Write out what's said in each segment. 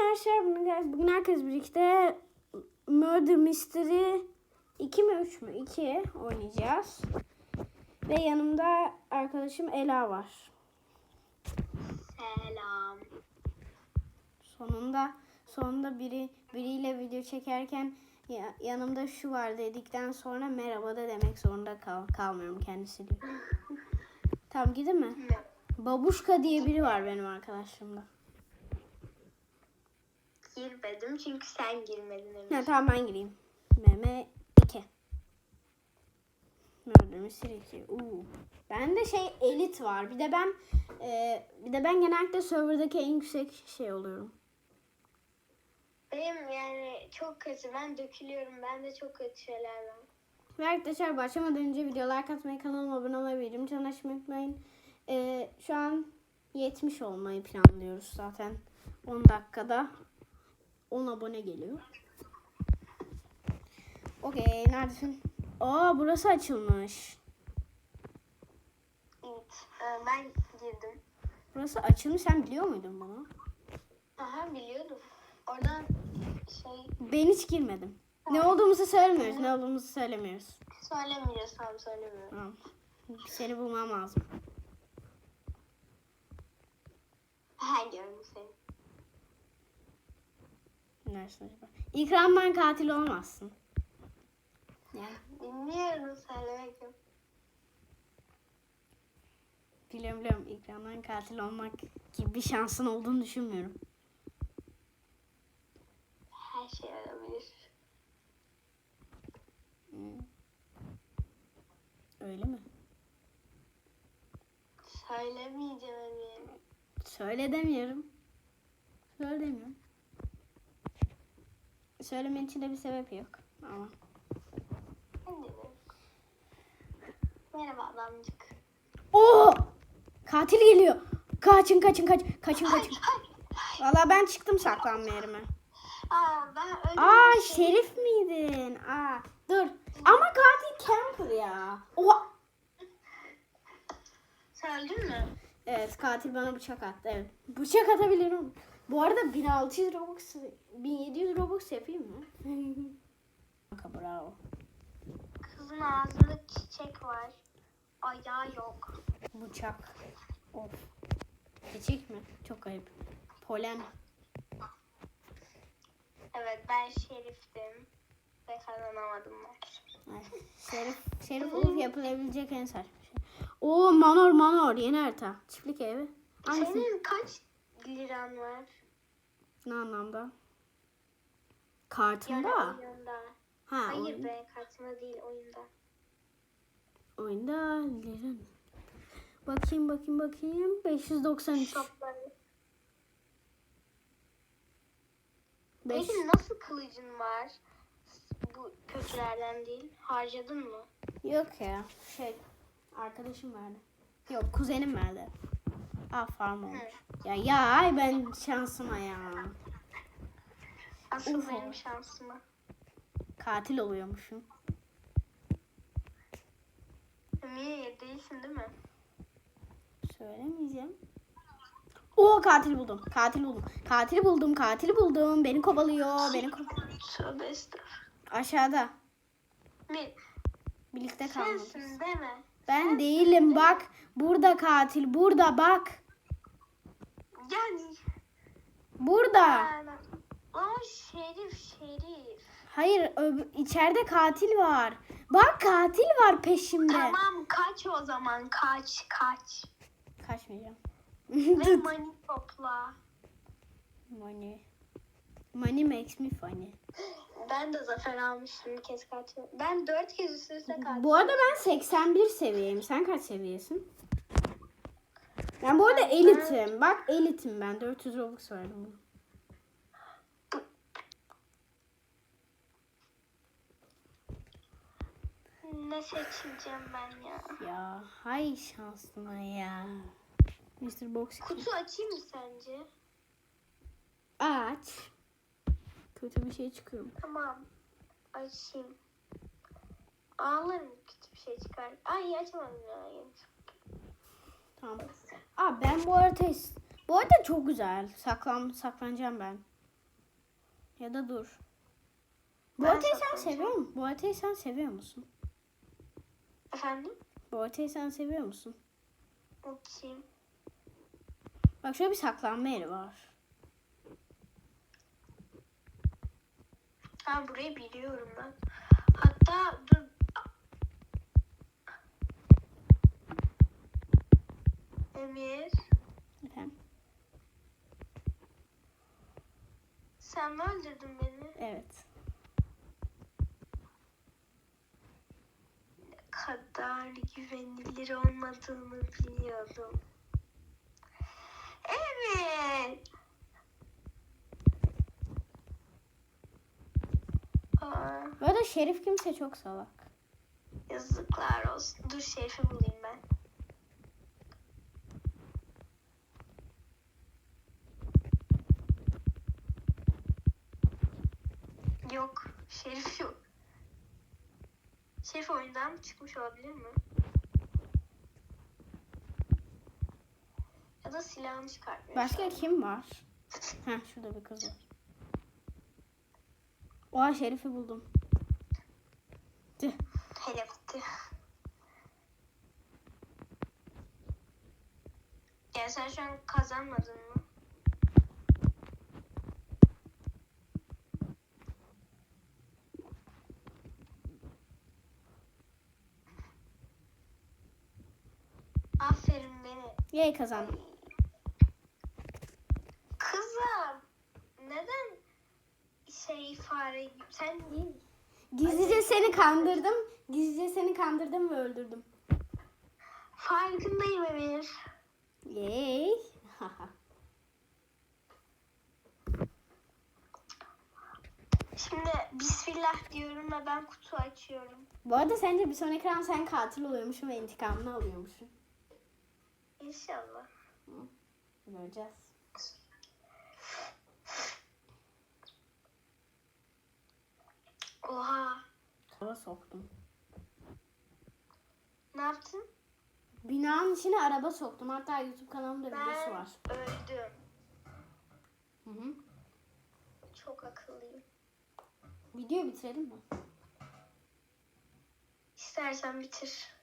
arkadaşlar bugün, bugün herkes birlikte Murder Mystery 2 mi 3 mü? 2 oynayacağız. Ve yanımda arkadaşım Ela var. Selam. Sonunda sonunda biri biriyle video çekerken ya- yanımda şu var dedikten sonra merhaba da demek zorunda kal kalmıyorum kendisi diyor. Tamam gidin mi? Babuşka diye biri var benim arkadaşımda. Girmedim çünkü sen girmedin Ha, Emir. tamam ben gireyim. Meme 2. Murder Mystery 2. Uuu. Bende şey elit var. Bir de ben e, bir de ben genellikle serverdaki en yüksek şey oluyorum. Benim yani çok kötü. Ben dökülüyorum. Ben de çok kötü şeyler var. Ve arkadaşlar başlamadan önce videolar katmayı, kanalıma abone olmayı, bildirim çanını açmayı unutmayın. E, şu an 70 olmayı planlıyoruz zaten. 10 dakikada 10 abone geliyor. Okey, neredesin? Aa burası açılmış. Evet. Ee, ben girdim. Burası açılmış. Sen biliyor muydun bunu? Aha biliyordum. Oradan şey Ben hiç girmedim. Ne olduğumuzu söylemiyoruz. Ne olduğumuzu söylemiyoruz. söylemiyorsam söylemiyorum. Tamam. Seni bulmam lazım. Ha gördüm seni. Neresin acaba? İkramdan katil olmazsın. Yani söylemek yok. biliyorum biliyorum. İkramdan katil olmak gibi bir şansın olduğunu düşünmüyorum. Her şey olabilir. Hmm. Öyle mi? Söylemeyeceğim Emir. Söyle demiyorum. Söyle demiyorum. Söylemen için de bir sebep yok. Ama. Merhaba adamcık. Oo! Katil geliyor. Kaçın kaçın kaç kaçın kaçın. Valla ben çıktım saklanma yerime. Aa ben öyle Aa bir şey- şerif miydin? Aa dur. Ama katil Camper ya. Oha. Sen öldün mü? Evet katil bana bıçak attı. Evet. Bıçak atabilirim. Bu arada 1600 Robux 1700 Robux yapayım mı? Kanka bravo. Kızın ağzında çiçek var. Ayağı yok. Bıçak. Of. Çiçek mi? Çok ayıp. Polen. Evet ben şeriftim. Ve kazanamadım Şerif, Şerif olup yapılabilecek en saçma şey. Oo Manor Manor yeni harita. Çiftlik evi. Hangisi? Senin kaç liran var? Ne anlamda? Kartında. Yani oyunda. ha, Hayır oyun- be kartında değil oyunda. oyunda lirin. Bakayım bakayım bakayım. 593. Şokları. 5. Peki nasıl kılıcın var? Bu kötülerden değil. Harcadın mı? Yok ya. Şey arkadaşım verdi. Yok kuzenim verdi. Aa farm olmuş. Ya ya ay ben şansıma ya. Asıl Uf. benim şansıma. Katil oluyormuşum. Niye değilsin değil mi? Söylemeyeceğim. Oo katil buldum. Katil buldum. Katil buldum. Katil buldum. Beni kovalıyor. Beni ko- Tövbe. Aşağıda. Mi? Birlikte kalmalıyız. Sensin değil mi? Ben değilim bak. Burada katil. Burada bak. Yani. Burada. O şerif şerif. Hayır içeride katil var. Bak katil var peşimde. Tamam kaç o zaman kaç kaç. Kaçmayacağım. Ve money topla. Money. Money makes me funny. Ben de zafer almıştım bir kez kaç. Ben dört kez üst üste kaç. Bu arada ben 81 seviyeyim. Sen kaç seviyesin? Ben bu arada elitim. Bak elitim ben. 400 Robux verdim buna. Ne seçeceğim ben ya? Ya hay şansına ya. Mr. Box Kutu açayım mı sence? aç. Kötü bir şey çıkıyor mu? Tamam. Açayım. Ağlarım kötü bir şey çıkar. Ay açamadım ya. Tamam. Aa ben bu arada bu arada çok güzel. Saklan saklanacağım ben. Ya da dur. Bu haritayı sen seviyor musun? Bu haritayı sen seviyor musun? Efendim? Bu haritayı sen seviyor musun? Bakayım. Bak şöyle bir saklanma yeri var. Ha burayı biliyorum ben. Hatta dur. Emir, Efendim? sen mi öldürdün beni? Evet. Ne kadar güvenilir olmadığını biliyordum. Evet. Aa, Bu arada Şerif kimse çok salak. yazıklar olsun. Dur Şerif'i bulayım ben. Yok. Şerif yok. Şerif oyundan mı çıkmış olabilir mi? Ya da silahını çıkartmıyor. Başka kim var? Heh şurada bir kız var. Oha Şerif'i buldum. Tüh. Hele bitti. Ya sen şu an kazanmadın mı? Aferin beni. Yay kazandım. Kızım. Neden şey fare? Sen değil. Gizlice seni kandırdım. Gizlice seni kandırdım ve öldürdüm. Farkındayım Emir. Yay. Şimdi bismillah diyorum ve ben kutu açıyorum. Bu arada sence bir sonraki round sen katil oluyormuşsun ve intikamını alıyormuşsun. İnşallah. Göreceğiz. Oha. Araba soktum. Ne yaptın? Binanın içine araba soktum. Hatta YouTube kanalımda videosu Ben var. öldüm. Hı hı. Çok akıllıyım. Videoyu bitirelim mi? İstersen bitir.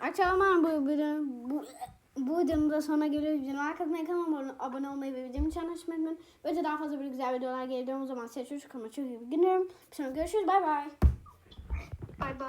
Akşamlar bu videonun bu bu videonun da sonuna geliyoruz. Videonun arkasına kanalıma abone olmayı ve videomu çanlaşmayı unutmayın. Böylece daha fazla böyle güzel videolar geliyor. O zaman size çocuk kalma çok iyi günüm. Bir sonraki görüşürüz. Bay bay. Bay bay.